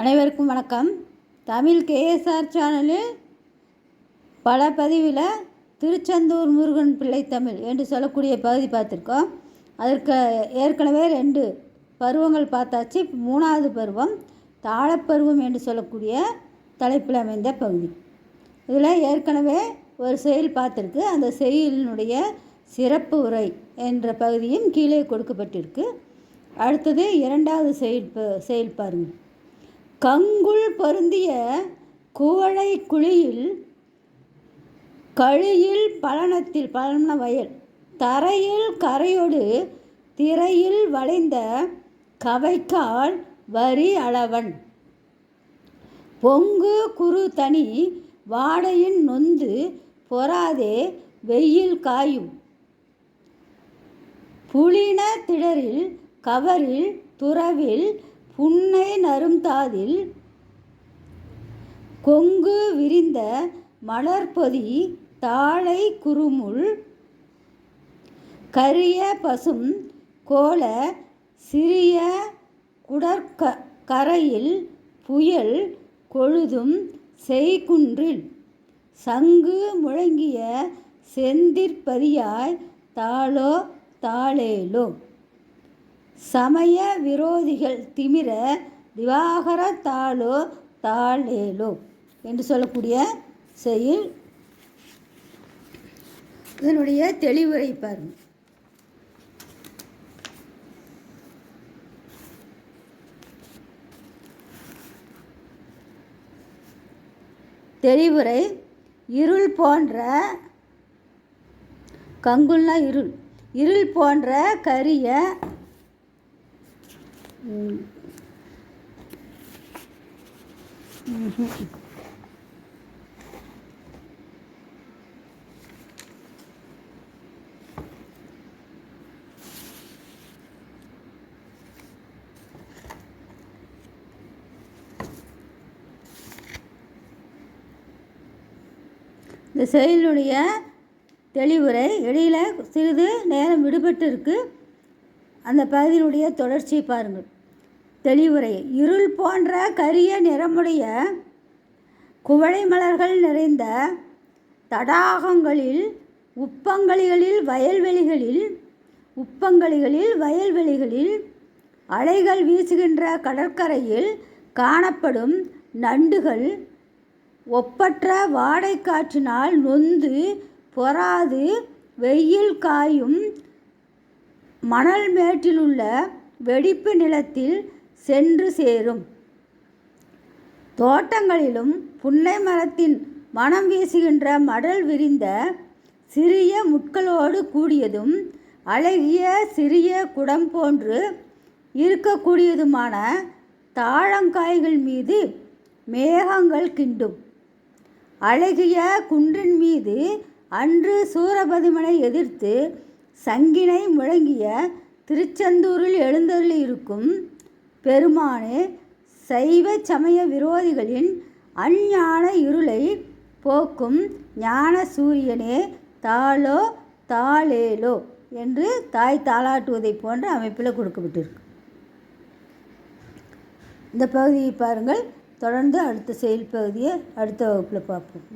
அனைவருக்கும் வணக்கம். தமிழ் கேஎஸ்ஆர் சேனலில் பல பதிவில் திருச்செந்தூர் முருகன் பிள்ளை தமிழ் என்று சொல்லக்கூடிய பகுதி பார்த்துருக்கோம். அதற்கு ஏற்கனவே ரெண்டு பருவங்கள் பார்த்தாச்சு. மூணாவது பருவம் தாளப்பருவம் என்று சொல்லக்கூடிய தலைப்பில் அமைந்த பகுதி. இதில் ஏற்கனவே ஒரு செயல் பார்த்துருக்கு. அந்த செயலினுடைய சிறப்பு உரை என்ற பகுதியும் கீழே கொடுக்கப்பட்டிருக்கு. அடுத்தது இரண்டாவது செயல் செயல் பாருங்கள் கங்குள் பொருந்திய குவளை குழியில் கழியில் பலனத்தில் பலன வயல் தரையில் கரையோடு திரையில் வளைந்த கவைக்கால் வரி அளவன். பொங்கு குறு தனி வாடையின் நொந்து பொறாதே வெயில் காயும். புலின திடரில் கவரில் துறவில் புன்னை நறுந்தாதில் கொங்கு விரிந்த மலர்பொதி தாழை குறுமுள் கரிய பசும் கோல சிறிய குடற்க கரையில் புயல் கொழுதும் செய்குன்றில் சங்கு முழங்கிய செந்திற்பதியாய் தாளோ தாளேலோ. சமய விரோதிகள் திமிர திவாகர தாளோ தாளேலோ என்று சொல்லக்கூடிய செயல். இதனுடைய தெளிவுரை பாருங்கள் தெளிவுரை இருள் போன்ற கங்குல்னா இருள் இருள் போன்ற கரிய இந்த செயலுடைய தெளிவுரை இடையில் சிறிது நேரம் விடுபட்டு இருக்குது அந்த பகுதியினுடைய தொடர்ச்சியை பாருங்கள். தெளிவுரை இருள் போன்ற கரிய நிறமுடைய குவளை மலர்கள் நிறைந்த தடாகங்களில் உப்பங்களிகளில் வயல்வெளிகளில் உப்பங்களிகளில் வயல்வெளிகளில் அலைகள் வீசுகின்ற கடற்கரையில் காணப்படும் நண்டுகள் ஒப்பற்ற வாடை காற்றினால் நொந்து பொறாது வெயில் காயும் மணல் மேட்டிலுள்ள வெடிப்பு நிலத்தில் சென்று சேரும். தோட்டங்களிலும் புன்னை மரத்தின் மனம் வீசுகின்ற மடல் விரிந்த சிறிய முட்களோடு கூடியதும் அழகிய சிறிய குடம் போன்று இருக்கக்கூடியதுமான தாழங்காய்கள் மீது மேகங்கள் கிண்டும். அழகிய குன்றின் மீது அன்று சூரபதிமனை எதிர்த்து சங்கினை முழங்கிய திருச்செந்தூரில் எழுந்தருளியிருக்கும் பெருமானே சைவ சமய விரோதிகளின் அஞ்ஞான இருளை போக்கும் ஞான சூரியனே தாளோ தாளேலோ என்று தாய் தாளாட்டுவதை போன்ற அமைப்பில் கொடுக்கப்பட்டிருக்கு. இந்த பகுதியை பாருங்கள். தொடர்ந்து அடுத்த செயல் பகுதியை அடுத்த வகுப்பில் பார்ப்போம்.